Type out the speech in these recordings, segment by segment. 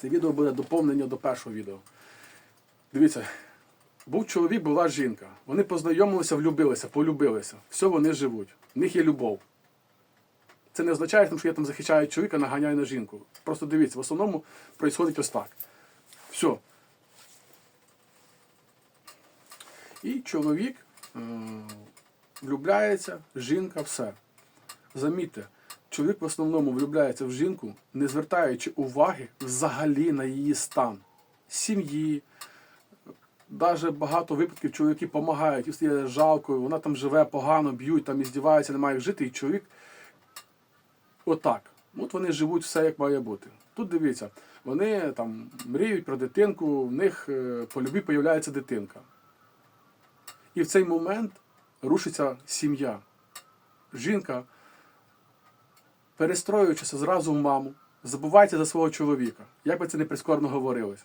Це відео буде доповнення до першого відео. Дивіться, був чоловік, була жінка. Вони познайомилися, влюбилися, полюбилися. Все, вони живуть. В них є любов. Це не означає, що я там захищаю чоловіка, наганяю на жінку. Просто дивіться, в основному відбувається ось так. Все. І чоловік е- влюбляється, жінка, все. Замітьте, чоловік в основному влюбляється в жінку, не звертаючи уваги взагалі на її стан сім'ї. Навіть багато випадків чоловіки допомагають, і стає жалко, вона там живе погано, б'ють, там і здіваються, немає як жити, і чоловік отак. От вони живуть все як має бути. Тут дивіться, вони там мріють про дитинку, в них е, по любі появляється дитинка. І в цей момент рушиться сім'я. Жінка, перестроюючися зразу в маму, забувається за свого чоловіка. Як би це не прискорбно говорилось.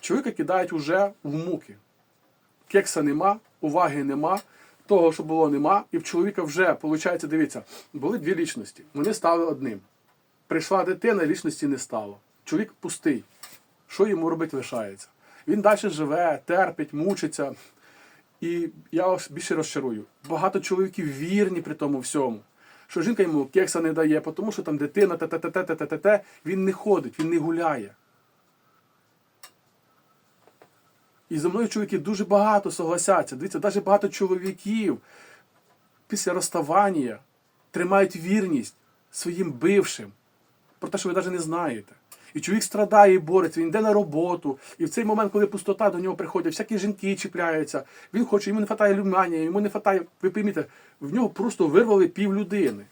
Чоловіка кидають уже в муки. Кекса нема, уваги нема, того, що було, нема. І в чоловіка вже, виходить, дивіться, були дві лічності. Вони стали одним. Прийшла дитина, лічності не стало. Чоловік пустий. Що йому робити лишається? Він далі живе, терпить, мучиться. І я більше розчарую. Багато чоловіків вірні при тому всьому. Що жінка йому кекса не дає, тому що там дитина, те-те-те-те-те-те, він не ходить, він не гуляє. І зі мною чоловіки дуже багато согласяться. Дивіться, навіть багато чоловіків після розставання тримають вірність своїм бившим. Про те, що ви навіть не знаєте. І чоловік страдає і бореться, він йде на роботу. І в цей момент, коли пустота до нього приходить, всякі жінки чіпляються, він хоче, йому не вистачає люмання, йому не вистачає, ви пойміте, в нього просто вирвали пів людини.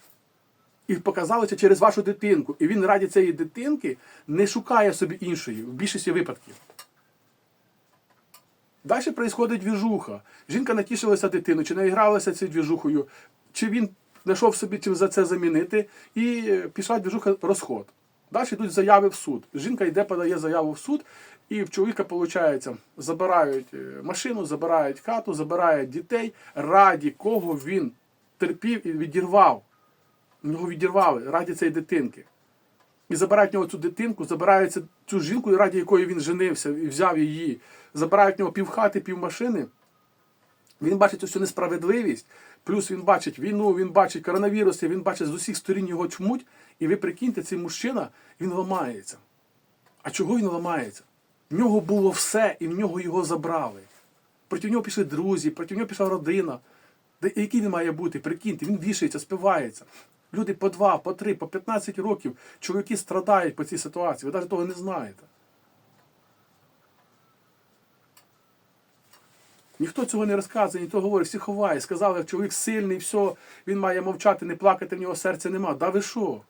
І показали це через вашу дитинку. І він раді цієї дитинки не шукає собі іншої в більшості випадків. Далі відбувається двіжуха. Жінка натішилася дитину, чи наігралася цією двіжухою, чи він знайшов собі чим за це замінити, і е, пішла двіжуха розход. Далі йдуть заяви в суд. Жінка йде, подає заяву в суд, і в чоловіка, виходить, забирають е, машину, забирають хату, забирають дітей, раді кого він терпів і відірвав. Його відірвали раді цієї дитинки. І забирають в нього цю дитинку, забирають цю- жінку, раді якої він женився і взяв її. Забирають в нього півхати, півмашини. Він бачить всю несправедливість, плюс він бачить війну, він бачить коронавіруси, він бачить з усіх сторін його чмуть. І ви прикиньте, цей мужчина, він ламається. А чого він ламається? В нього було все, і в нього його забрали. Проти нього пішли друзі, проти нього пішла родина. Де, який він має бути? Прикиньте, він вішається, спивається. Люди по два, по три, по 15 років, чоловіки страдають по цій ситуації. Ви навіть того не знаєте. Ніхто цього не розказує, ніхто говорить, всі ховає. Сказали, чоловік сильний, все, він має мовчати, не плакати, в нього серця нема. Да ви що?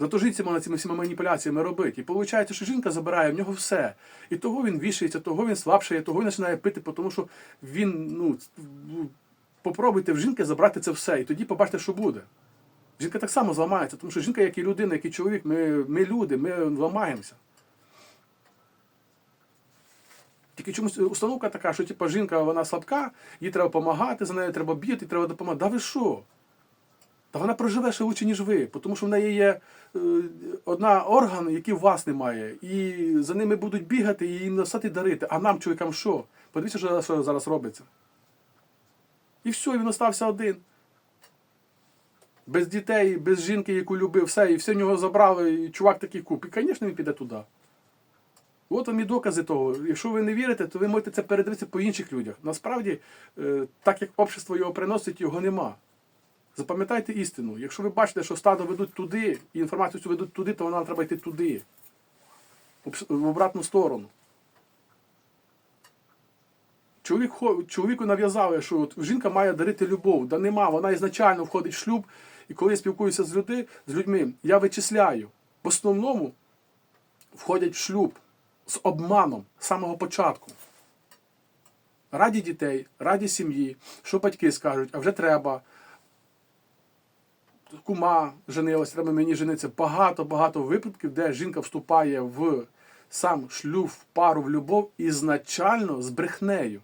Зато життя можна цими всіма маніпуляціями робити. І виходить, що жінка забирає в нього все. І того він вішається, того він слабшає, того він починає пити, тому що він, ну, попробуйте в жінки забрати це все, і тоді побачите, що буде. Жінка так само зламається, тому що жінка, як і людина, як і чоловік, ми, ми люди, ми ламаємося. Тільки чомусь установка така, що типу, жінка вона слабка, їй треба допомагати, за нею треба б'яти, треба допомагати. Да ви що? Та вона проживе ще лучше, ніж ви, тому що в неї є е, одна орган, який у вас немає. І за ними будуть бігати і їм носити дарити. А нам, чоловікам, що? Подивіться, що, що зараз робиться. І все, і він остався один. Без дітей, без жінки, яку любив, все, і все в нього забрали, і чувак такий куп. І, звісно, він піде туди. От вам і докази того. Якщо ви не вірите, то ви можете це передивитися по інших людях. Насправді, е, так як общество його приносить, його нема. Запам'ятайте істину. Якщо ви бачите, що стадо ведуть туди, і інформацію цю ведуть туди, то вона треба йти туди. В обратну сторону. Чоловік, чоловіку нав'язали, що от жінка має дарити любов. Да нема, вона ізначально входить в шлюб, і коли я спілкуюся з людьми, я вичисляю. В основному входять в шлюб з обманом з самого початку. Раді дітей, раді сім'ї, що батьки скажуть, а вже треба. Кума женилась, треба мені женитися. Багато-багато випадків, де жінка вступає в сам шлюб, пару, в любов ізначально з брехнею,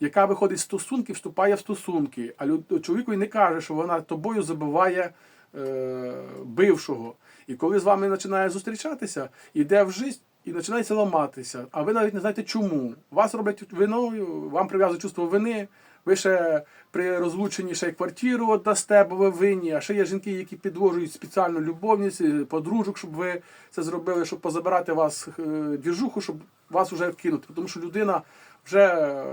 яка виходить з стосунків, вступає в стосунки, а чоловіку і не каже, що вона тобою забиває е, бившого. І коли з вами починає зустрічатися, йде в життя і починається ламатися, а ви навіть не знаєте чому. Вас роблять виною, вам прив'язують чувство вини. Ви ще при розлученні ще й квартиру отдасте, бо ви винні. А ще є жінки, які підвожують спеціально любовниць, е, подружок, щоб ви це зробили, щоб позабирати вас е, двіжуху, щоб вас вже кинути. Тому що людина вже, е,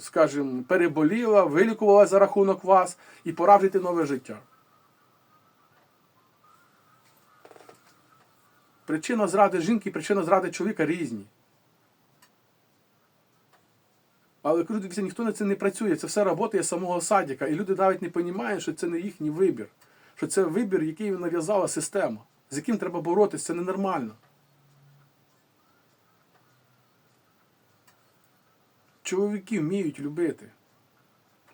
скажімо, переболіла, вилікувалася за рахунок вас і пора жити нове життя. Причина зради жінки і причина зради чоловіка різні. Але кажу, дивіться, ніхто на це не працює. Це все робота самого садіка. І люди навіть не розуміють, що це не їхній вибір. Що це вибір, який нав'язала система, з яким треба боротися, це ненормально. Чоловіки вміють любити,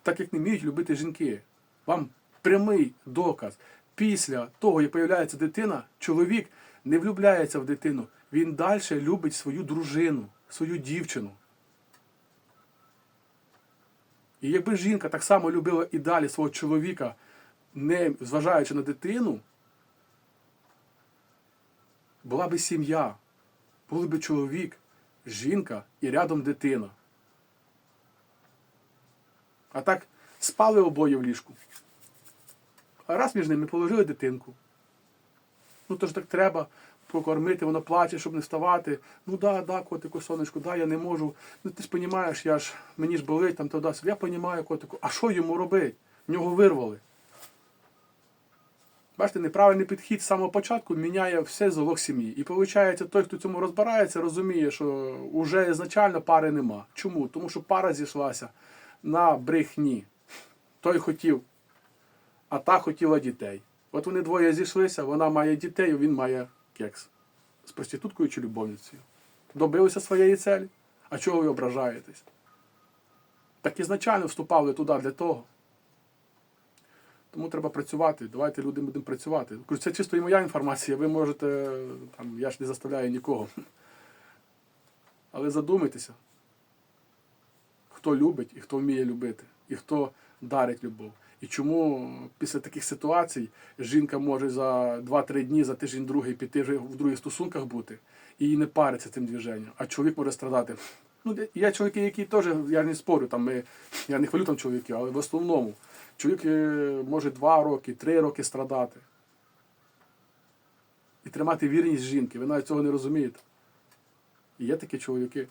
так як не вміють любити жінки. Вам прямий доказ. Після того, як з'являється дитина, чоловік не влюбляється в дитину. Він далі любить свою дружину, свою дівчину. І якби жінка так само любила і далі свого чоловіка, не зважаючи на дитину, була би сім'я, були би чоловік, жінка і рядом дитина. А так спали обоє в ліжку. А раз між ними положили дитинку. Ну то ж так треба покормити, вона плаче, щоб не вставати. Ну да, да, котику, сонечку, да, я не можу. Ну ти ж розумієш, я ж мені ж болить там туди. Я розумію, котику. А що йому робити? В нього вирвали. Бачите, неправильний підхід з самого початку міняє все золок сім'ї. І виходить, той, хто цьому розбирається, розуміє, що вже ізначально пари нема. Чому? Тому що пара зійшлася на брехні. Той хотів, а та хотіла дітей. От вони двоє зійшлися, вона має дітей, він має кекс. З проституткою чи любовницею. Добилися своєї цілі. А чого ви ображаєтесь? Так ізначально вступали туди для того. Тому треба працювати. Давайте люди будемо працювати. Це чисто і моя інформація. Ви можете, там, я ж не заставляю нікого. Але задумайтеся, хто любить і хто вміє любити, і хто дарить любов. І чому після таких ситуацій жінка може за 2-3 дні, за тиждень другий піти в других стосунках бути і не париться цим движенням, а чоловік може страдати. Ну, є чоловіки, які теж, я не спорю, там ми, я не хвалю там чоловіків, але в основному чоловік е, може 2 роки, 3 роки страдати. І тримати вірність жінки. Ви навіть цього не розумієте. І є такі чоловіки.